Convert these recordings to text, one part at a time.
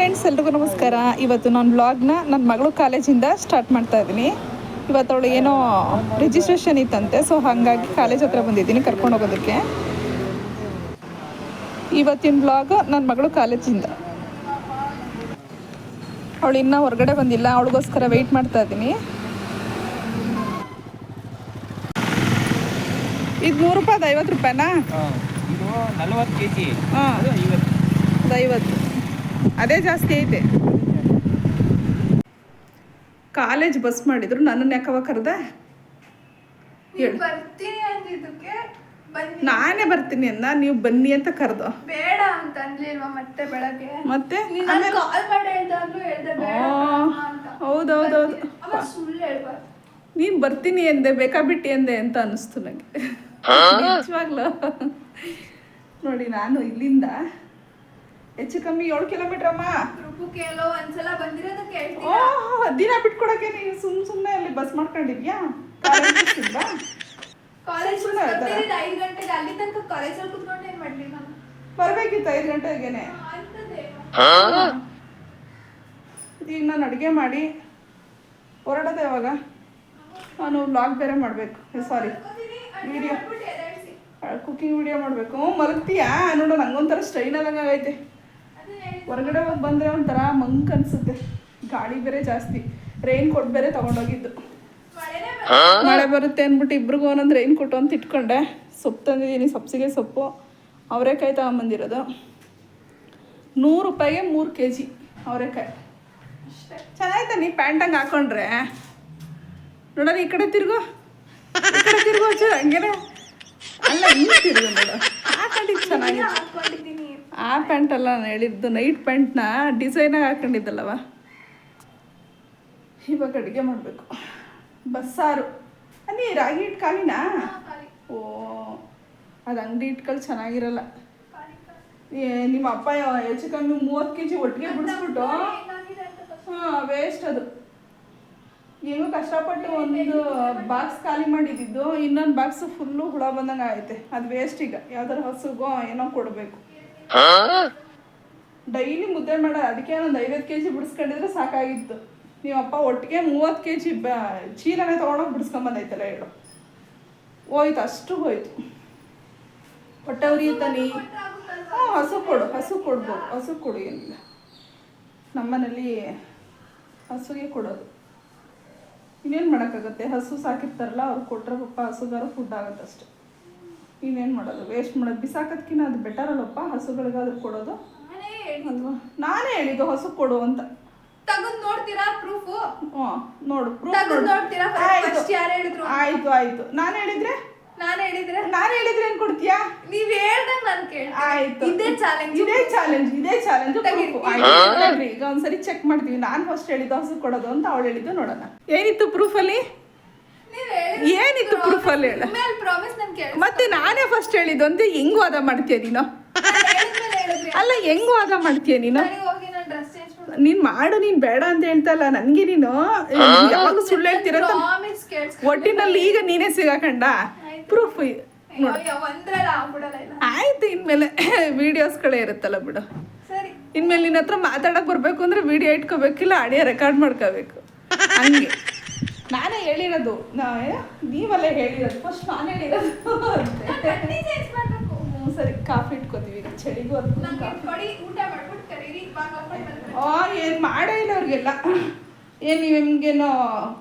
Friends ಎಲ್ರಿಗೂ ನಮಸ್ಕಾರ. ಇವತ್ತು ನಾನು ಬ್ಲಾಗ್ನ ನನ್ನ ಮಗಳು ಕಾಲೇಜಿಂದ ಸ್ಟಾರ್ಟ್ ಮಾಡ್ತಾ ಇದ್ದೀನಿ. ಇವತ್ತು ಅವಳು ಏನೋ ರಿಜಿಸ್ಟ್ರೇಷನ್ ಇತ್ತಂತೆ ಸೊ ಹಾಗಾಗಿ ಕಾಲೇಜ್ ಹತ್ರ ಬಂದಿದ್ದೀನಿ ಕರ್ಕೊಂಡು ಹೋಗೋದಕ್ಕೆ. ಇವತ್ತಿನ ಬ್ಲಾಗ್ ನನ್ನ ಮಗಳು ಕಾಲೇಜಿಂದ. ಅವಳು ಇನ್ನೂ ಹೊರಗಡೆ ಬಂದಿಲ್ಲ ಅವಳಿಗೋಸ್ಕರ ವೆಯ್ಟ್ ಮಾಡ್ತಾ ಇದ್ದೀನಿ. ಇದು ನೂರು ರೂಪಾಯಿ ಐವತ್ತು ರೂಪಾಯಿನಾ? ನಲವತ್ತು ಕೆ ಜಿ ಹಾಂ ಐವತ್ತು. ಅದೇ ಜಾಸ್ತಿ ಐತೆ. ಕಾಲೇಜ್ ಬಸ್ ಮಾಡಿದ್ರು. ನನ್ನ ಯಾಕವ ಕರೆದೆ? ನಾನೇ ಬರ್ತೀನಿ ಅಂದ. ನೀವು ಬನ್ನಿ ಅಂತ ಕರೆದು. ಬೇಡ ಅಂತ ಅನ್ಲಿಲ್ವಾ ಮತ್ತೆ ಬೆಳಗ್ಗೆ? ಮತ್ತೆ? ಹೌದೌದೌದು. ನೀನ್ ಬರ್ತೀನಿ ಎಂದೆ ಬೇಕಾ ಬಿಟ್ಟಿ ಎಂದೆ ಅಂತ ಅನಿಸ್ತು ನನಗೆ ನಿಜವಾಗ್ಲು. ನೋಡಿ ನಾನು ಇಲ್ಲಿಂದ ಹೆಚ್ಚು ಕಮ್ಮಿ ಏಳು ಕಿಲೋಮೀಟರ್ ಅಮ್ಮ. ಎಲ್ಲೋ ಒಂದ್ಸಲ ಬಂದಿರೋದಕ್ಕೆ ದಿನ ಬಿಟ್ಕೊಡಕ್ಕೆ ನೀವು ಸುಮ್ ಸುಮ್ಮನೆ ಅಲ್ಲಿ ಬಸ್ ಮಾಡ್ಕೊಂಡಿದ್ಯಾ? ಕಾಲೇಜ್? ಐದು ಗಂಟೆಗೆ ಅಲ್ಲಿ ತನಕ ಕಾಲೇಜಲ್ಲಿ ಕುತ್ಕೊಂಡು ಏನ್ ಮಾಡ್ಲಿ ನಾನು? ಬರ್ಬೇಕಿತ್ತು ಐದು ಗಂಟೆಗೇನೆ. ಈಗ ನಾನು ಅಡುಗೆ ಮಾಡಿ. ಹೊರಡೋದೆ ಯಾವಾಗ? ನಾನು ವ್ಲಾಗ್ ಬೇರೆ ಮಾಡಬೇಕು. ಸಾರಿ ವಿಡಿಯೋ ಕುಕಿಂಗ್ ವಿಡಿಯೋ ಮಾಡಬೇಕು. ಮಲಗ್ತೀಯಾ? ನೋಡು ನಂಗೊಂಥರ ಸ್ಟ್ರೈನ್ ಆದಂಗೆ ಹೊರಗಡೆ ಹೋಗಿ ಬಂದರೆ ಒಂಥರ ಮಂಕ್ ಅನಿಸುತ್ತೆ. ಗಾಳಿ ಬೇರೆ ಜಾಸ್ತಿ. ರೈನ್ ಕೋಟ್ ಬೇರೆ ತೊಗೊಂಡೋಗಿದ್ದು. ಮಳೆ ಬರುತ್ತೆ ಅಂದ್ಬಿಟ್ಟು ಇಬ್ರಿಗೂ ಒಂದೊಂದು ರೈನ್ ಕೋಟ್ ಅಂತ ಇಟ್ಕೊಂಡೆ. ಸೊಪ್ಪು ತಂದಿದ್ದೀನಿ ಸಬ್ಸಿಗೆ ಸೊಪ್ಪು. ಅವರೆಕಾಯಿ ತಗೊಂಬಂದಿರೋದು. ನೂರು ರೂಪಾಯಿಗೆ ಮೂರು ಕೆ ಜಿ ಅವರೆಕಾಯಿ ಚೆನ್ನಾಯ್ತಾ ನೀ ಪ್ಯಾಂಟಂಗೆ ಹಾಕೊಂಡ್ರೆ. ನೋಡೋಣ ಈ ಕಡೆ ತಿರ್ಗು. ಈ ಕಡೆ ತಿರ್ಗು ಹಂಗೇನೆ. ಅಲ್ಲ ಹಿಂಗೆ ತಿರ್ಗು ನೋಡು. ಹಾಕೊಂಡಿದ್ದು ಚೆನ್ನಾಗಿ ಹಾಕೊಂಡಿದ್ದೀನಿ. ಆ ಪ್ಯಾಂಟ್ ಅಲ್ಲ ನಾನು ಹೇಳಿದ್ದು ನೈಟ್ ಪ್ಯಾಂಟ್ನ ಡಿಸೈನಾಗಿ ಹಾಕೊಂಡಿದ್ದಲ್ಲವ? ಇವಾಗ ಅಡುಗೆ ಮಾಡಬೇಕು. ಬಸ್ಸಾರು. ನೀ ರಾಗಿ ಹಿಟ್ಟು ಖಾಲಿನಾ ಓ ಅದು ಅಂಗಡಿ ಇಟ್ಕೊಳ್ಳಿ ಚೆನ್ನಾಗಿರಲ್ಲ. ಏ, ನಿಮ್ಮ ಅಪ್ಪ ಹೆಚ್ಚು ಕಮ್ಮಿ ಮೂವತ್ತು ಕೆ ಜಿ ಒಟ್ಟಿಗೆ ಬಿಡಿಸ್ಬಿಟ್ಟು ಹಾಂ ವೇಸ್ಟ್ ಅದು. ಏನೋ ಕಷ್ಟಪಟ್ಟು ಒಂದು ಬಾಕ್ಸ್ ಖಾಲಿ ಮಾಡಿದ್ದು ಇನ್ನೊಂದು ಬಾಕ್ಸ್ ಫುಲ್ಲು ಹುಳ ಬಂದಂಗೆ ಆಗೈತೆ. ಅದು ವೇಸ್ಟ್ ಈಗ. ಯಾವ್ದಾರು ಹಸುಗೋ ಏನೋ ಕೊಡಬೇಕು. ಡೈಲಿ ಮುದ್ದೆ ಮಾಡ ಅದಕ್ಕೆ ಒಂದು ಐವತ್ತು ಕೆ ಜಿ ಬಿಡಿಸ್ಕೊಂಡಿದ್ರೆ ಸಾಕಾಗಿತ್ತು. ನೀವಪ್ಪ ಒಟ್ಟಿಗೆ ಮೂವತ್ತು ಕೆ ಜಿ ಬ ತಗೊಂಡೋಗಿ ತೊಗೊಂಡೋಗಿ ಬಿಡಿಸ್ಕೊಂಬಂದೈತಲ್ಲ ಹೇಳು. ಹೋಯ್ತು, ಅಷ್ಟು ಹೋಯ್ತು. ಹೊಟ್ಟೆ ತನಿ ಹ್ಞೂ ಹಸು ಕೊಡು, ಹಸು ಕೊಡ್ಬೋದು, ಹಸು ಕೊಡು ಏನಿಲ್ಲ. ನಮ್ಮನೇಲಿ ಹಸುಗೆ ಕೊಡೋದು. ಇನ್ನೇನು ಮಾಡೋಕ್ಕಾಗತ್ತೆ? ಹಸು ಸಾಕಿರ್ತಾರಲ್ಲ, ಅವ್ರು ಕೊಟ್ಟರೆ ಪಪ್ಪ ಹಸುಗಾರ ಫುಡ್ ಆಗುತ್ತೆ ಅಷ್ಟೆ ಇನ್ನೇನು ಮಾಡೋದು? ವೇಸ್ಟ್ ಮಾಡೋದು. ಬಿಸಾಕೋದ್ಕಿನ್ನ ಅದು ಬೆಟರ್ ಅಲ್ಲಪ್ಪ. ಹಸುಗಳಿಗಾದ್ರೂ ಕೊಡೋದು. ಅಲ್ವಾ ನಾನೇ ಹೇಳಿದ್ದು ಹಸು ಕೊಡು ಅಂತ. ತಗೊಂಡ್ ನೋಡ್ತೀರಾ ಪ್ರೂಫ್ ನೋಡು. ಪ್ರೂಫ್ ನೋಡ್ತೀರಾ? ಯಾರು ಹೇಳಿದ್ರು? ಆಯ್ತು ಆಯ್ತು. ನಾನು ಹೇಳಿದ್ರೆ? ನಾನು ಹೇಳಿದ್ರೆ? ನಾನು ಹೇಳಿದ್ರೆ ಏನ್ ಕೊಡ್ತೀಯಾ? ನೀವ್ ಹೇಳ್ದಂಗ್ ನಾನು ಕೇಳಿ ಆಯ್ತು. ಇದೇ ಚಾಲೆಂಜ್ ಇದೇ ಚಾಲೆಂಜ್ ಇದೇ ಚಾಲೆಂಜ್. ಈಗ ಒಂದ್ಸರಿ ಚೆಕ್ ಮಾಡ್ತೀವಿ. ನಾನು ಫಸ್ಟ್ ಹೇಳಿದ್ದು ಹಸು ಕೊಡೋದು ಅಂತ ಅವಳು ಹೇಳಿದ್ದು ನೋಡೋಣ. ಏನಿತ್ತು ಪ್ರೂಫ್ ಅಲ್ಲಿ? ಏನಿತ್ತು ಪ್ರೂಫ್ ಅಲ್ಲಿ ಹೇಳ. ಮೇಲೆ ಪ್ರಾಮಿಸ್ ನನ್ ಕೇಳಿ ಮತ್ತೆ ನಾನೇ ಫಸ್ಟ್ ಹೇಳಿದ್ದು ಒಂದು ಹೆಂಗ್ ವಾದ ಮಾಡ್ತೀಯ ನೀನು? ಅಲ್ಲ ಹೆಂಗ್ ವಾದ ಮಾಡ್ತೀಯ ನೀನು? ನಾನು ಡ್ರೆಸ್ ಚೇಂಜ್ ಮಾಡಿ ನೀನ್ ಮಾಡು ನೀನ್ ಬೇಡ ಅಂತ ಹೇಳ್ತಲ್ಲ ನನ್ಗೆ ನೀನು? ಯಾವಾಗ ಸುಳ್ಳು ಹೇಳ್ತೀರ ಒಟ್ಟಿನಲ್ಲಿ ಈಗ ನೀನೇ ಸಿಗಾಕಂಡ? ಪ್ರೂಫ್ ಆಯ್ತು ಇನ್ಮೇಲೆ ವಿಡಿಯೋಸ್ಗಳೇ ಇರುತ್ತಲ್ಲ ಬಿಡು. ಸರಿ. ಇನ್ಮೇಲೆ ನಿನ್ನ ಹತ್ರ ಮಾತಾಡಕ್ ಬರ್ಬೇಕು ಅಂದ್ರೆ ವಿಡಿಯೋ ಇಟ್ಕೋಬೇಕಿಲ್ಲ ಆಡಿಯೋ ರೆಕಾರ್ಡ್ ಮಾಡ್ಕೋಬೇಕು. ಹಂಗೆ. ನಾನೇ ಹೇಳಿರೋದು. ನಾ ನೀವಲ್ಲ ಹೇಳಿರೋದು. ಫಸ್ಟ್ ನಾನು ಹೇಳಿರೋದು ಸರಿ ಕಾಫಿ ಇಟ್ಕೋತೀವಿ ಚಳಿಗೂ ಏನು ಮಾಡೇ ಇಲ್ಲ ಅವ್ರಿಗೆಲ್ಲ. ಏನು ನೀವು ನಿಮ್ಗೇನೋ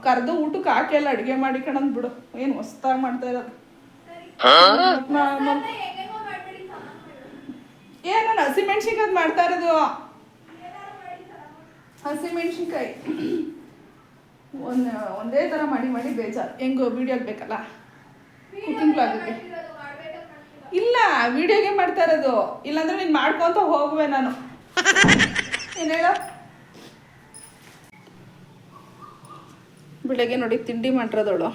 ಕರೆದು ಊಟಕ್ಕೆ ಹಾಕಿ ಎಲ್ಲ ಅಡುಗೆ ಮಾಡಿ ಕಣಂದ್ ಬಿಡು. ಏನು ಹೊಸ್ದಾಗಿ ಮಾಡ್ತಾ ಇರೋದು? ಏನು ನಾನು ಹಸಿಮೆಣ್ಸಿನ್ಕಾಯಿ ಮಾಡ್ತಾ ಇರೋದು? ಹಸಿಮೆಣ್ಸಿನ್ಕಾಯಿ ಒಂದು ಒಂದೇ ಥರ ಮಾಡಿ ಮಾಡಿ ಬೇಜಾರು. ಹೆಂಗೋ ವಿಡಿಯೋಗೆ ಬೇಕಲ್ಲ ಕುಕಿಂಗ್ ಬ್ಲಾಗ್ಗೆ ಇಲ್ಲ ವಿಡಿಯೋಗೆ ಮಾಡ್ತಾ ಇರೋದು. ಇಲ್ಲಾಂದ್ರೆ ನೀನು ಮಾಡ್ಕೊತ ಹೋಗುವೆ ನಾನು. ಏನ್ ಹೇಳ? ಬೆಳಗ್ಗೆ ನೋಡಿ ತಿಂಡಿ ಮಾಡಿರೋದವಳು.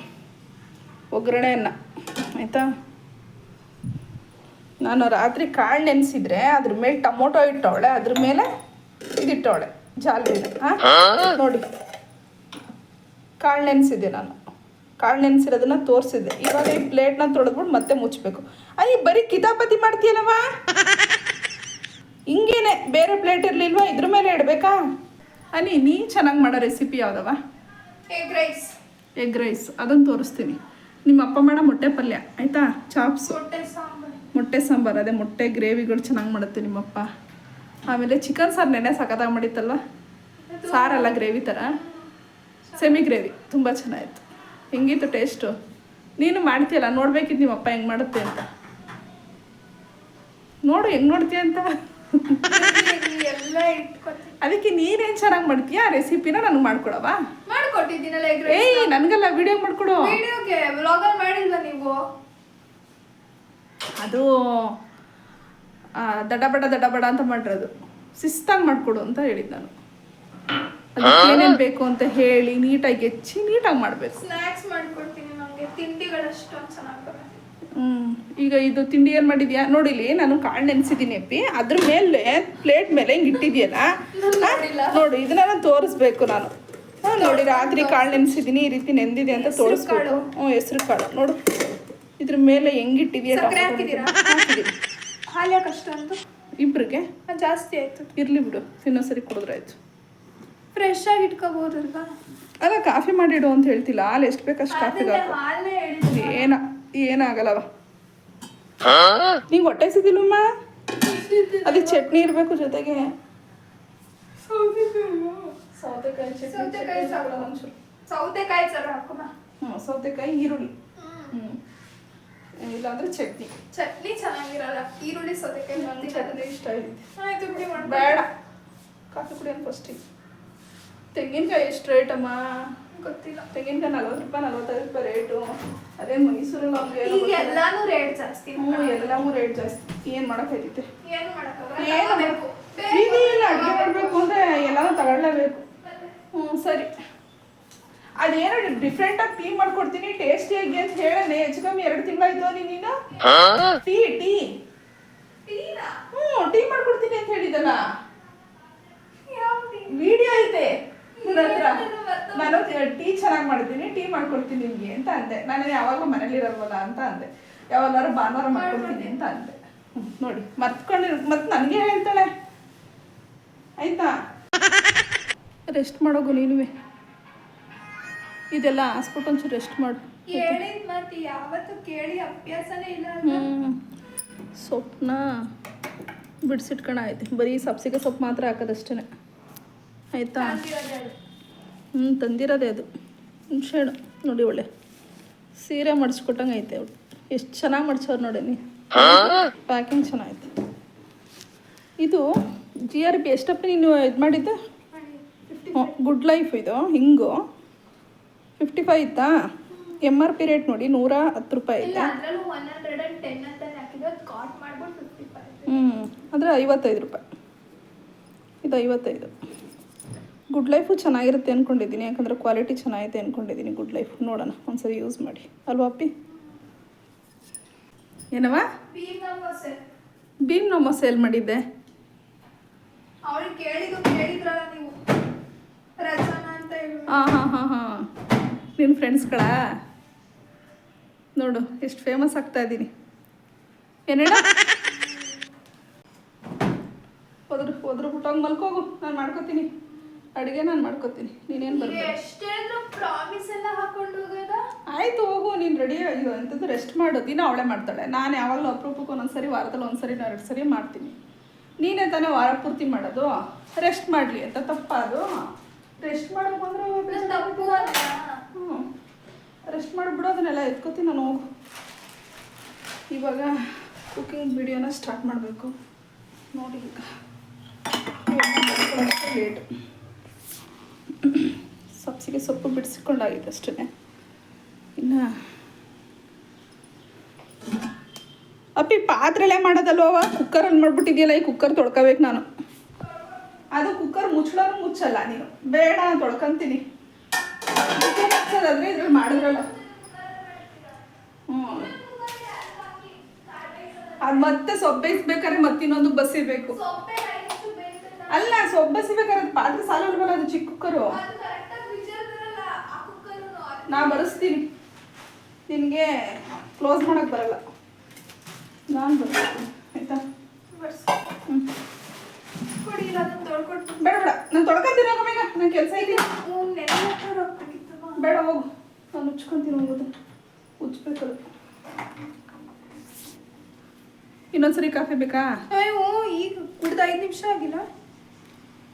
ಒಗ್ಗರಣೆ ಅನ್ನ ಆಯಿತಾ? ನಾನು ರಾತ್ರಿ ಕಾಳು ನೆನೆಸಿದ್ರೆ ಅದ್ರ ಮೇಲೆ ಟೊಮೊಟೊ ಇಟ್ಟವಳೆ ಅದ್ರ ಮೇಲೆ ಇದಿಟ್ಟವಳೆ. ಜಾಲಿ ಹಾಂ? ನೋಡಿ. ಕಾಳು ನೆನೆಸಿದ್ದೆ ನಾನು. ಕಾಳು ನೆನೆಸಿರೋದನ್ನ ತೋರಿಸಿದ್ದೆ. ಇವಾಗ ಈ ಪ್ಲೇಟ್ನ ತೊಳೆದ್ಬಿಟ್ಟು ಮತ್ತೆ ಮುಚ್ಚಬೇಕು ಅಯ್ಯ ಬರೀ ಕಿತಾಪತಿ ಮಾಡ್ತೀಯಲ್ಲವ? ಹಿಂಗೇನೆ ಬೇರೆ ಪ್ಲೇಟ್ ಇರಲಿಲ್ವಾ? ಇದ್ರ ಮೇಲೆ ಇಡಬೇಕಾ? ಅನಿ ನೀ ಚೆನ್ನಾಗಿ ಮಾಡೋ ರೆಸಿಪಿ ಯಾವ್ದವ? ಎಗ್ ರೈಸ್ ಎಗ್ ರೈಸ್ ಅದನ್ನು ತೋರಿಸ್ತೀನಿ. ನಿಮ್ಮ ಅಪ್ಪ ಮಾಡೋ ಮೊಟ್ಟೆ ಪಲ್ಯ ಆಯಿತಾ? ಚಾಪ್ಸ್ ಮೊಟ್ಟೆ ಸಾಂಬಾರ್. ಮೊಟ್ಟೆ ಸಾಂಬಾರು ಅದೇ ಮೊಟ್ಟೆ ಗ್ರೇವಿಗಳು ಚೆನ್ನಾಗಿ ಮಾಡುತ್ತೆ ನಿಮ್ಮಪ್ಪ. ಆಮೇಲೆ ಚಿಕನ್ ಸಾರು ನೆನೆ ಸಖತ್ತಾಗಿ ಮಾಡಿತ್ತಲ್ವ? ಸಾರಲ್ಲ ಗ್ರೇವಿ ಥರ ಸೆಮಿ ಗ್ರೇವಿ ತುಂಬ ಚೆನ್ನಾಗಿತ್ತು. ಹೆಂಗಿತ್ತು ಟೇಸ್ಟು? ನೀನು ಮಾಡ್ತೀಯಲ್ಲ ನೋಡ್ಬೇಕಿತ್ತು ನಿಮ್ಮಪ್ಪ ಹೆಂಗೆ ಮಾಡುತ್ತೆ ಅಂತ. ನೋಡು ಹೆಂಗೆ ನೋಡ್ತೀಯ ಅಂತ. ಅದಕ್ಕೆ ನೀನೇನು ಚೆನ್ನಾಗಿ ಮಾಡ್ತೀಯ? ಆ ರೆಸಿಪಿನ ನನಗೆ ಮಾಡ್ಕೊಡವಾ ಮಾಡ್ಕೊಟ್ಟಿದ್ದೀನಲ್ಲ ಎಗ್ ರೈಸ್ ಏಯ್ ನನಗೆಲ್ಲ ವಿಡಿಯೋ ಮಾಡ್ಕೊಡು. ವಿಡಿಯೋಗೆ ಮಾಡಿಲ್ವಾ ನೀವು? ಅದು ದಡಬಡ ದಡಬಡ ಅಂತ ಮಾಡಿರೋದು. ಶಿಸ್ತಾಗಿ ಮಾಡಿಕೊಡು ಅಂತ ಹೇಳಿದ್ದು ನಾನು. ಏನೇನು ಬೇಕು ಅಂತ ಹೇಳಿ ನೀಟಾಗಿ ಹೆಚ್ಚಿ ನೀಟಾಗಿ ಮಾಡಬೇಕು. ಸ್ನಾಕ್ಸ್ ಮಾಡ್ಕೊಡ್ತೀನಿ ನನಗೆ ತಿಂಡಿಗಳು ಅಷ್ಟೊಂದು ಚೆನ್ನಾಗಿ ಹ್ಮ್. ಈಗ ಇದು ತಿಂಡಿ ಏನು ಮಾಡಿದ್ಯಾ? ನೋಡಿಲಿ ನಾನು ಕಾಳು ನೆನೆಸಿದ್ದೀನಿ ಅಪ್ಪಿ. ಅದ್ರ ಮೇಲೆ ಪ್ಲೇಟ್ ಮೇಲೆ ಹಿಂಗೆ ಇಟ್ಟಿದ್ಯಲ್ಲ. ನೋಡಿ ಇದನ್ನ ನಾನು ತೋರಿಸ್ಬೇಕು ನಾನು. ಹಾಂ ನೋಡಿ ರಾತ್ರಿ ಕಾಳು ನೆನೆಸಿದ್ದೀನಿ ಈ ರೀತಿ ನೆಂದಿದೆ ಅಂತ ಹೆಸ್ರು ತೋರಿಸ್ಬೇಕು ಕಾಳು. ಹ್ಞೂ ಹೆಸ್ರು ಕಾಳು. ನೋಡು. ಇದ್ರ ಮೇಲೆ ಹೆಂಗಿಟ್ಟಿದ್ಯಾ? ಹಾಲು ಯಾಕೆ ಅಷ್ಟೊಂದು? ಇಬ್ರಿಗೆ? ಜಾಸ್ತಿ ಆಯ್ತು. ಇರ್ಲಿ ಬಿಡು. ಇನ್ನೊಂದ್ಸರಿ ಕುಡಿದ್ರಾಯ್ತು ಫ್ರೆಶ್ ಆಗಿ ಇಟ್ಕೋಬಹುದಲ್ವಾ? ಅಲ್ಲ ಕಾಫಿ ಮಾಡಿಡು ಅಂತ ಹೇಳ್ತಿಲ್ಲ. ಹಾಲು ಎಷ್ಟು ಬೇಕಷ್ಟು ಕಾಫಿ ಏನ ಏನಾಗಲ್ಲವ? ನೀವು ಹೊಟ್ಟೆ ಸಿದಿಲ್ಲಮ್ಮ ಅದಕ್ಕೆ ಚಟ್ನಿ ಇರಬೇಕು ಜೊತೆಗೆ. ಸೌತೆಕಾಯಿ ಸೌತೆಕಾಯಿ ಈರುಳ್ಳಿ. ಹ್ಞೂ ಇಲ್ಲಾಂದ್ರೆ ಚಟ್ನಿ. ಚಟ್ನಿ ಚೆನ್ನಾಗಿರಲ್ಲ. ಈರುಳ್ಳಿ ಸೌತೆಕಾಯಿ ಇಷ್ಟ ಮಾಡ್ಬೇಡ ಬೇಡ ಕಾಫಿ ಕುಡಿಯೋಣ ಫಸ್ಟಿಗೆ ತೆಂಗಿನಕಾಯಿ ಎಷ್ಟು ರೇಟಮ್ಮ ಗೊತ್ತಿಲ್ಲ. ತೆಂಗಿನಕಾಯಿ ನಲ್ವತ್ತು ರೂಪಾಯಿ ನಲ್ವತ್ತೈದು ರೂಪಾಯಿ ರೇಟು ಅದೇ ಮೈಸೂರಲ್ಲಿ ಈಗ. ಎಲ್ಲಾನು ರೇಟ್ ಜಾಸ್ತಿ ಹ್ಞೂ ಎಲ್ಲವೂ ರೇಟ್ ಜಾಸ್ತಿ. ಏನು ಮಾಡೋಕ್ಕೈತಿ ಏನು ತಗೋಬೇಕು. ನೀನು ಅಡುಗೆ ಮಾಡಬೇಕು ಅಂದರೆ ಎಲ್ಲನೂ ತಗೊಳ್ಳೇಬೇಕು. ಹ್ಞೂ ಸರಿ. ಅದೇನೋ ಡಿಫ್ರೆಂಟಾಗಿ ಟೀ ಮಾಡ್ಕೊಡ್ತೀನಿ ಟೇಸ್ಟಿಯಾಗಿ ಅಂತ ಹೇಳನೆ. ಹೆಚ್ಚು ಕಮ್ಮಿ ಎರಡು ತಿಂಗಳಾಯ್ತು ನೀನು ಟೀ ಟೀ? ಹ್ಞೂ ಟೀ ಮಾಡ್ಕೊಡ್ತೀನಿ ಅಂತ ಹೇಳಿದಲ್ಲ? ವಿಡಿಯೋ ಐತೆ. ಹತ್ರ ನಾನು ಟೀ ಚೆನ್ನಾಗಿ ಮಾಡ್ತೀನಿ ಟೀ ಮಾಡ್ಕೊಡ್ತೀನಿ ನಿಮಗೆ ಅಂತ ಅಂದೆ. ನಾನು ಯಾವಾಗಲೂ ಮನೇಲಿರಲ್ವಲ್ಲ ಅಂತ ಅಂದೆ. ಯಾವಾಗಾರು ಭಾನುವಾರ ಮಾಡ್ಕೊಡ್ತೀನಿ ಅಂತ ಅಂದೆ. ನೋಡಿ ಮರ್ತ್ಕೊಂಡು ಮತ್ತೆ ನನಗೆ ಹೇಳ್ತಾಳೆ. ಆಯ್ತಾ? ರೆಸ್ಟ್ ಮಾಡೋಗು ನೀನುವೆ. ಇದೆಲ್ಲ ಹಾಸ್ಬಿಟ್ಟು ಒಂಚೂರು ರೆಸ್ಟ್ ಮಾಡು. ಹೇಳಿದ ಮತ್ತೆ ಯಾವತ್ತು ಕೇಳಿ ಅಭ್ಯಾಸನೇ ಇಲ್ಲ ಸೊಪ್ಪನ್ನ ಬಿಡಿಸಿಟ್ಕೊಳ ಐತೆ ಬರೀ ಸಬ್ಸಿಗೆ ಸೊಪ್ಪು ಮಾತ್ರ ಹಾಕೋದಷ್ಟೇ ಆಯಿತಾ? ಹ್ಞೂ ತಂದಿರೋದೇ ಅದು. ಹುಣ್ಸೆಹಣ್ಣು ನೋಡಿ ಒಳ್ಳೆ. ಸೀರೆ ಮಡಿಸ್ಕೊಟ್ಟಂಗೆ ಐತೆ ಅವಳು. ಎಷ್ಟು ಚೆನ್ನಾಗಿ ಮಡಿಸೋರು ನೋಡಿ ನೀ. ಪ್ಯಾಕಿಂಗ್ ಚೆನ್ನಾಗೈತೆ. ಇದು ಜಿ ಆರ್ ಬಿ ಎಷ್ಟಪ್ಪ ನೀನು ಇದು ಮಾಡಿದ್ದೆ? ಗುಡ್ ಲೈಫ್ ಇದು ಹಿಂಗು. ಫಿಫ್ಟಿ ಫೈವ್ ಇತ್ತಾ? ಎಂ ಆರ್ ಪಿ ರೇಟ್ ನೋಡಿ ನೂರ ಹತ್ತು ರೂಪಾಯಿ ಐತೆ. ಹ್ಞೂ ಅಂದರೆ ಐವತ್ತೈದು ರೂಪಾಯಿ. ಇದು ಐವತ್ತೈದು. ಗುಡ್ ಲೈಫು ಚೆನ್ನಾಗಿರುತ್ತೆ ಅಂದ್ಕೊಂಡಿದ್ದೀನಿ ಯಾಕಂದರೆ ಕ್ವಾಲಿಟಿ ಚೆನ್ನಾಗೈತೆ ಅಂದ್ಕೊಂಡಿದ್ದೀನಿ ಗುಡ್ ಲೈಫ್ ನೋಡೋಣ ಒಂದ್ಸರಿ ಯೂಸ್ ಮಾಡಿ. ಅಲ್ವಾ ಅಪ್ಪಿ? ಏನವ ಭೀಮ್ ನಮ್ಮ ಸೇಲ್ ಮಾಡಿದ್ದೆ. ಹಾಂ ಹಾಂ ಹಾಂ. ಹಾಂ ನಿನ್ನ ಫ್ರೆಂಡ್ಸ್ಗಳ ನೋಡು ಎಷ್ಟು ಫೇಮಸ್ ಆಗ್ತಾ ಇದ್ದೀನಿ. ಏನೇಳ ಹೋದ್ರು ಹೋದ್ರು ಬಿಟ್ಟೋಗಿ ಮಲ್ಕೋಗು ನಾನು ಮಾಡ್ಕೋತೀನಿ. ಅಡುಗೆ ನಾನು ಮಾಡ್ಕೋತೀನಿ. ನೀನೇನು ಆಯ್ತು ಆಯಿತು ಹೋಗು ನೀನು ರೆಡಿ ಅಯ್ಯೋ ಅಂತಂದು ರೆಸ್ಟ್ ಮಾಡು. ದಿನ ಅವಳೇ ಮಾಡ್ತಾಳೆ. ನಾನು ಯಾವಾಗಲೂ ಅಪರೂಪಕ್ಕೆ ಒಂದೊಂದ್ಸರಿ ವಾರದಲ್ಲಿ ಒಂದ್ಸರಿ ಸರಿ ಎರಡು ಸರಿ ಮಾಡ್ತೀನಿ. ನೀನೇ ತಾನೇ ವಾರ ಪೂರ್ತಿ ಮಾಡೋದು? ರೆಸ್ಟ್ ಮಾಡಲಿ. ಅಂತ ತಪ್ಪ ಅದು ರೆಸ್ಟ್ ಮಾಡಬೇಕು ಅಂದರೆ ತಪ್ಪು ಅಲ್ಲ. ಹ್ಞೂ ರೆಸ್ಟ್ ಮಾಡಿಬಿಡು ಅದನ್ನೆಲ್ಲ ಎತ್ಕೋತೀನಿ ನಾನು ಹೋಗು. ಇವಾಗ ಕುಕಿಂಗ್ ವಿಡಿಯೋನ ಸ್ಟಾರ್ಟ್ ಮಾಡಬೇಕು. ನೋಡಿ ಈಗ. ಲೇಟ್ ಸಬ್ಸಿಗೆ ಸೊಪ್ಪು ಬಿಡಿಸಿಕೊಂಡಾಗಿದೆ ಅಷ್ಟೇ ಇನ್ನು ಅಪ್ಪಿ ಪಾತ್ರೆಲೆ ಮಾಡೋದಲ್ವ ಕುಕ್ಕರಲ್ಲಿ ಮಾಡ್ಬಿಟ್ಟಿದ್ಯಲ್ಲ, ಈ ಕುಕ್ಕರ್ ತೊಳ್ಕೋಬೇಕು ನಾನು. ಅದು ಕುಕ್ಕರ್ ಮುಚ್ಚಳನು ಮುಚ್ಚಲ್ಲ ನೀನು. ಬೇಡ, ನಾನು ತೊಳ್ಕೊತೀನಿ. ಇದ್ರಲ್ಲಿ ಮಾಡಿದ್ರಲ್ಲ. ಹ್ಞೂ ಅದು ಮತ್ತೆ ಸೊಪ್ಪು ಮತ್ತಿನ್ನೊಂದು ಬಸ್ಸಿರಬೇಕು? ಅಲ್ಲ ಸೊಬ್ಬಸಿಬೇಕಾದ್ರೆ ಅದು ಪಾತ್ರೆ ಸಾಲಲ್ವಲ್ಲ ಅದು ಚಿಕ್ಕ ಕುಕ್ಕರು. ನಾ ಬರೆಸ್ತೀನಿ. ನಿನಗೆ ಕ್ಲೋಸ್ ಮಾಡೋಕೆ ಬರಲ್ಲ. ನಾನು ಬರ್ತೀನಿ ಆಯಿತಾ? ಹ್ಞೂ ಕೊಡಿ ಇಲ್ಲ ಬೇಡ ಬೇಡ. ನಾನು ತೊಳ್ಕೊತೀನಿ ಹೋಗಮ್ಮ ಈಗ. ನಾನು ಕೆಲಸ ಇಲ್ಲ ಬೇಡ ಹೋಗು. ನಾನು ಉಚ್ಕೊಂತೀನಿ ಹೋಗೋದು. ಇನ್ನೊಂದು ಇನ್ನೊಂದ್ಸರಿ ಕಾಫಿ ಬೇಕಾ? ಅಯ್ಯೋ ಈಗ ಕುಡ್ದು ಐದು ನಿಮಿಷ ಆಗಿಲ್ಲ.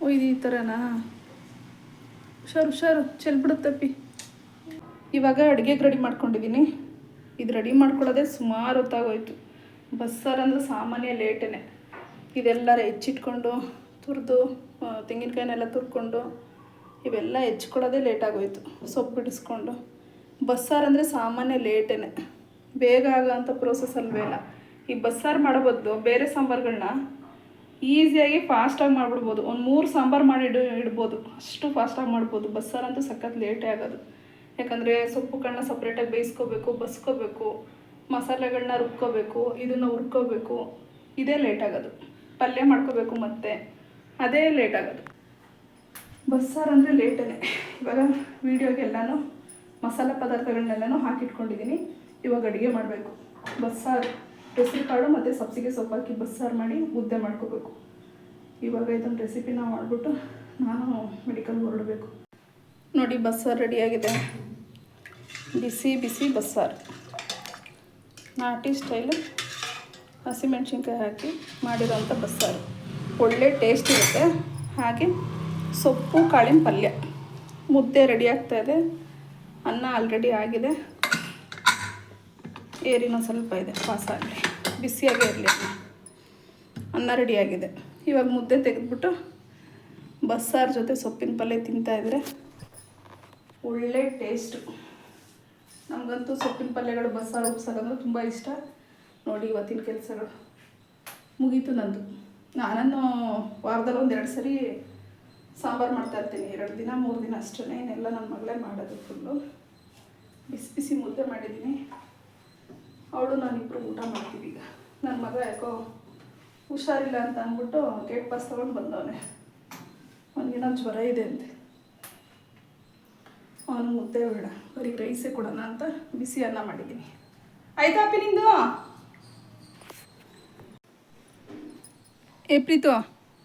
ಓ, ಇದು ಈ ಥರನಾ ಹುಷಾರು ಹುಷಾರು ಚೆಲ್ಬಿಡುತ್ತಪ್ಪಿ ಇವಾಗ ಅಡುಗೆಗೆ ರೆಡಿ ಮಾಡ್ಕೊಂಡಿದ್ದೀನಿ ಇದು ರೆಡಿ ಮಾಡ್ಕೊಳ್ಳೋದೇ ಸುಮಾರು ಹೊತ್ತಾಗೋಯ್ತು. ಬಸ್ಸಾರು ಅಂದರೆ ಸಾಮಾನ್ಯ ಲೇಟೇ ಇದೆಲ್ಲ ಹೆಚ್ಚಿಟ್ಕೊಂಡು, ತುರಿದು ತೆಂಗಿನಕಾಯಿನೆಲ್ಲ ತುರ್ಕೊಂಡು, ಇವೆಲ್ಲ ಹೆಚ್ಕೊಳ್ಳೋದೇ ಲೇಟಾಗೋಯ್ತು. ಸೊಪ್ಪು ಬಿಡಿಸ್ಕೊಂಡು. ಬಸ್ಸಾರು ಅಂದರೆ ಸಾಮಾನ್ಯ ಲೇಟೇ ಬೇಗ ಆಗೋಂಥ ಪ್ರೋಸೆಸ್ ಅಲ್ವೇ ಇಲ್ಲ ಈ ಬಸ್ಸಾರು ಮಾಡೋ ಬದಲು ಬೇರೆ ಸಾಂಬಾರುಗಳನ್ನ ಈಸಿಯಾಗಿ ಫಾಸ್ಟಾಗಿ ಮಾಡಿಬಿಡ್ಬೋದು. ಒಂದು ಮೂರು ಸಾಂಬಾರು ಮಾಡಿ ಇಡು, ಇಡ್ಬೋದು. ಅಷ್ಟು ಫಾಸ್ಟಾಗಿ ಮಾಡ್ಬೋದು. ಬಸ್ಸಾರಂತೂ ಸಖತ್ ಲೇಟೇ ಆಗೋದು. ಯಾಕಂದರೆ ಸೊಪ್ಪುಗಳನ್ನ ಸಪ್ರೇಟಾಗಿ ಬೇಯಿಸ್ಕೋಬೇಕು, ಬಸ್ಕೋಬೇಕು ಮಸಾಲೆಗಳನ್ನ ರುಬ್ಕೋಬೇಕು, ಇದನ್ನು ಹುರ್ಕೋಬೇಕು. ಇದೇ ಲೇಟ್ ಆಗೋದು. ಪಲ್ಯ ಮಾಡ್ಕೋಬೇಕು ಮತ್ತೆ. ಅದೇ ಲೇಟ್ ಆಗೋದು. ಬಸ್ಸಾರು ಅಂದರೆ ಲೇಟೇ ಇವಾಗ ವೀಡಿಯೋಗೆಲ್ಲನೂ, ಮಸಾಲೆ ಪದಾರ್ಥಗಳನ್ನೆಲ್ಲನೂ ಹಾಕಿಟ್ಕೊಂಡಿದ್ದೀನಿ ಇವಾಗ ಅಡುಗೆ ಮಾಡಬೇಕು. ಬಸ್ಸಾರು. ಹೆಸರು ಕಾಳು ಮತ್ತು ಸಬ್ಸಿಗೆ ಸೊಪ್ಪು ಹಾಕಿ ಬಸ್ಸಾರು ಮಾಡಿ ಮುದ್ದೆ ಮಾಡ್ಕೋಬೇಕು. ಇವಾಗ ಇದೊಂದು ರೆಸಿಪಿನ ಮಾಡಿಬಿಟ್ಟು ನಾನು ಮೆಡಿಕಲ್ ಹೊರಡಬೇಕು. ನೋಡಿ ಬಸ್ಸಾರು ರೆಡಿಯಾಗಿದೆ ಬಿಸಿ ಬಿಸಿ ಬಸ್ಸಾರು. ನಾಟಿ ಸ್ಟೈಲು ಹಸಿಮೆಣ್ಸಿನ್ಕಾಯಿ ಹಾಕಿ ಮಾಡಿರೋಂಥ ಬಸ್ಸಾರು. ಒಳ್ಳೆ ಟೇಸ್ಟ್ ಇರುತ್ತೆ. ಹಾಗೆ ಸೊಪ್ಪು ಕಾಳಿನ ಪಲ್ಯ ಮುದ್ದೆ ರೆಡಿ ಆಗ್ತಾಯಿದೆ ಅನ್ನ ಆಲ್ರೆಡಿ ಆಗಿದೆ. ಏರಿನ ಸ್ವಲ್ಪ ಇದೆ, ಪಾಸ್ ಆಗಲಿ. ಬಿಸಿಯಾಗೇ ಇರಲಿ. ಅನ್ನ ರೆಡಿಯಾಗಿದೆ ಇವಾಗ ಮುದ್ದೆ ತೆಗೆದ್ಬಿಟ್ಟು ಬಸ್ಸಾರು ಜೊತೆ ಸೊಪ್ಪಿನ ಪಲ್ಯ ತಿಂತಾಯಿದ್ರೆ ಒಳ್ಳೆ ಟೇಸ್ಟು ನಮಗಂತೂ ಸೊಪ್ಪಿನ ಪಲ್ಯಗಳು ಬಸ್ಸಾರು ಉಪ್ಸಾರಂದ್ರೆ ತುಂಬ ಇಷ್ಟ. ನೋಡಿ ಇವತ್ತಿನ ಕೆಲಸಗಳು. ಮುಗೀತು ನಂದು. ನಾನು ವಾರದಲ್ಲಿ ಒಂದು ಎರಡು ಸರಿ ಸಾಂಬಾರು ಮಾಡ್ತಾ ಇರ್ತೀನಿ. ಎರಡು ದಿನ, ಮೂರು ದಿನ ಅಷ್ಟೇ ಇನ್ನೆಲ್ಲ ನನ್ನ ಮಗಳೇ ಮಾಡೋದು ಫುಲ್ಲು ಬಿಸಿ ಬಿಸಿ ಮುದ್ದೆ ಮಾಡಿದ್ದೀನಿ. ಅವಳು ನಾನಿಬ್ಬರು ಊಟ ಮಾಡ್ತೀವಿ ಈಗ. ನನ್ನ ಮಗ ಯಾಕೋ ಹುಷಾರಿಲ್ಲ ಅಂತ ಅಂದ್ಬಿಟ್ಟು ಗೇಟ್ ಪಾಸ್ ತೊಗೊಂಡು ಬಂದವನೆ. ಅವನಿಗೇನೋ ಜ್ವರ ಇದೆ ಅಂತೆ. ಅವನು ಮುದ್ದೆ ಬೇಡ, ಬರೀ ರೈಸೇ ಕೊಡೋಣ ಅಂತ ಬಿಸಿ ಅನ್ನ ಮಾಡಿದ್ದೀನಿ ಆಯ್ತಾ ಅಪ್ಪಿ ನಿಂದು? ಏ, ಪ್ರೀತು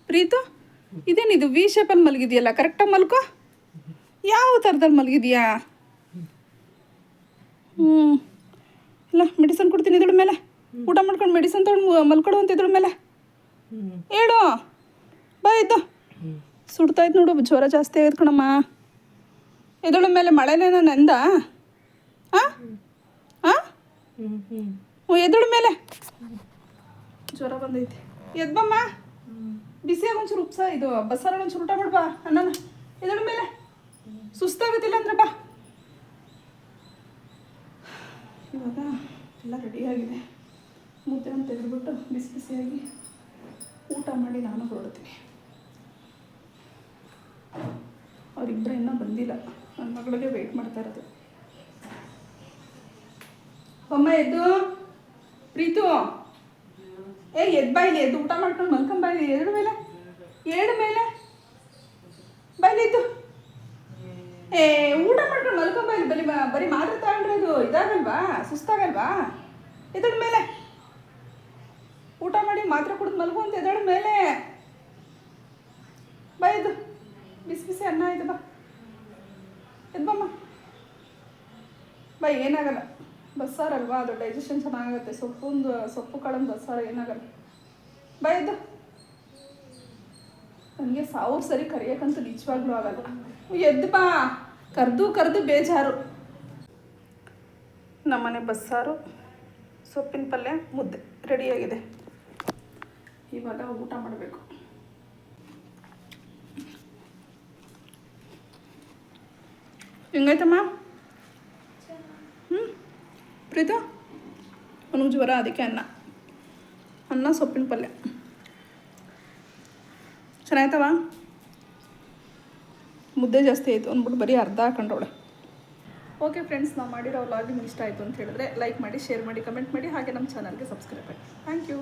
ಪ್ರೀತು, ಇದೇನಿದು? ವಿ ಶೇಪಲ್ಲಿ ಮಲಗಿದೆಯಲ್ಲ ಕರೆಕ್ಟಾಗಿ ಮಲ್ಕೋ. ಯಾವ ಥರದಲ್ಲಿ ಮಲಗಿದೆಯಾ? ಹ್ಞೂ ಇಲ್ಲ ಮೆಡಿಸನ್ ಕೊಡ್ತೀನಿ ಇದ್ರ ಮೇಲೆ. ಊಟ ಮಾಡ್ಕೊಂಡು ಮೆಡಿಸನ್ ತೊಗೊಂಡು ಮಲ್ಕೊಡು ಅಂತ ಇದ್ರ ಮೇಲೆ. ಹೇಳು ಇದ್ದು ಸುಡ್ತಾಯ್ತು ನೋಡು, ಜ್ವರ ಜಾಸ್ತಿ ಆಗೈತೆ ಕಣಮ್ಮ. ಎದಳ ಮೇಲೆ ಮಳೆನೇನೋ ನೆಂದ ಹಾಂ ಹಾಂ ಹ್ಞೂ ಮೇಲೆ. ಜ್ವರ ಬಂದೈತಿ. ಎದ್ಬಮ್ಮ ಬಿಸಿಯಾಗಿ ಒಂಚೂರು ಉಪ್ಸ ಇದು ಬಸ್ಸಾರ ಒಂಚೂರು ಊಟ ಮಾಡ್ಬಾ ಅನ್ನ ಎದಳ ಮೇಲೆ. ಸುಸ್ತಾಗುತ್ತಿಲ್ಲ ಅಂದ್ರೆ ಬಾ. ಇವಾಗ ಎಲ್ಲ ರೆಡಿಯಾಗಿದೆ ಮುದ್ದೆಯನ್ನು ತೆಗೆದುಬಿಟ್ಟು ಬಿಸಿ ಬಿಸಿಯಾಗಿ ಊಟ ಮಾಡಿ ನಾನು ಹೊರಡ್ತೀನಿ. ಅವರಿಬ್ಬರು ಇನ್ನೂ ಬಂದಿಲ್ಲ. ನನ್ನ ಮಗಳಿಗೆ ವೆಯ್ಟ್ ಮಾಡ್ತಾ ಇರೋದು. ಅಮ್ಮ, ಎದ್ದು. ಪ್ರೀತು. ಏ, ಎದ್ ಬಾಯಿಲಿ ಎದ್ದು. ಊಟ ಮಾಡ್ಕೊಂಡು ಮಲ್ಕೊಂಡ್ ಬಾಯಿಲಿ ಎರಡು ಮೇಲೆ. ಎರಡು ಮೇಲೆ. ಬಾಯಿಲಿ ಎದ್ದು. ಏ, ಊಟ ಮಾಡ್ಕೊಂಡು ಮಲ್ಕೊಂಬಲ್ ಬರಿ ಬರೀ ಬರೀ ಮಾತ್ರೆ ತಗೊಂಡ್ರೆ ಅದು ಇದಾಗಲ್ವಾ? ಸುಸ್ತಾಗಲ್ವಾ? ಎದಳ ಮೇಲೆ? ಊಟ ಮಾಡಿ ಮಾತ್ರೆ ಕುಡಿದು ಮಲ್ಗು ಅಂತ ಮೇಲೆ? ಬಾ ಬಿಸಿ ಬಿಸಿ ಅನ್ನ ಇದು ಬಾ. ಎದ್ಬಮ್ಮ ಬಾ ಏನಾಗಲ್ಲ. ಬಸ್ಸಾರಲ್ವಾ ಅದು ಡೈಜೆಷನ್ ಚೆನ್ನಾಗುತ್ತೆ. ಸೊಪ್ಪೊಂದು ಸೊಪ್ಪು ಕಾಳೊಂದು ಬಸ್ಸಾರು ಏನಾಗಲ್ಲ. ಬಾ ನನಗೆ ಸಾವು ಸರಿ ಕರಿಯೋಕ್ಕಂತೂ ನಿಜವಾಗ್ಲೂ ಆಗಲ್ಲ. ಎದ್ದು ಬಾ. ಕರೆದು ಕರೆದು ಬೇಜಾರು. ನಮ್ಮನೆ ಬಸ್ಸಾರು, ಸೊಪ್ಪಿನ ಪಲ್ಯ, ಮುದ್ದೆ ರೆಡಿಯಾಗಿದೆ. ಇವಾಗ ಊಟ ಮಾಡಬೇಕು. ಹೆಂಗಾಯ್ತಮ್ಮ? ಹ್ಞೂ ಪ್ರೀತಾ? ಅವನಿಗೆ ಜ್ವರ ಅದಕ್ಕೆ ಅನ್ನ. ಅನ್ನ, ಸೊಪ್ಪಿನ ಪಲ್ಯ. ಚೆನ್ನಾಯ್ತವ? ಮುದ್ದೆ ಜಾಸ್ತಿ ಆಯಿತು ಅಂದ್ಬಿಟ್ಟು ಬರೀ ಅರ್ಧ ಹಾಕೊಂಡವಳೆ ಓಕೆ ಫ್ರೆಂಡ್ಸ್ ನಾವು ಮಾಡಿರೋ ವ್ಲಾಗ್ ನಿಮ್ಗೆ ಇಷ್ಟ ಆಯಿತು ಅಂತ ಹೇಳಿದ್ರೆ ಲೈಕ್ ಮಾಡಿ ಶೇರ್ ಮಾಡಿ ಕಮೆಂಟ್ ಮಾಡಿ, ಹಾಗೆ ನಮ್ಮ ಚಾನಲ್ಗೆ ಸಬ್ಸ್ಕ್ರೈಬ್ ಮಾಡಿ ಥ್ಯಾಂಕ್ ಯು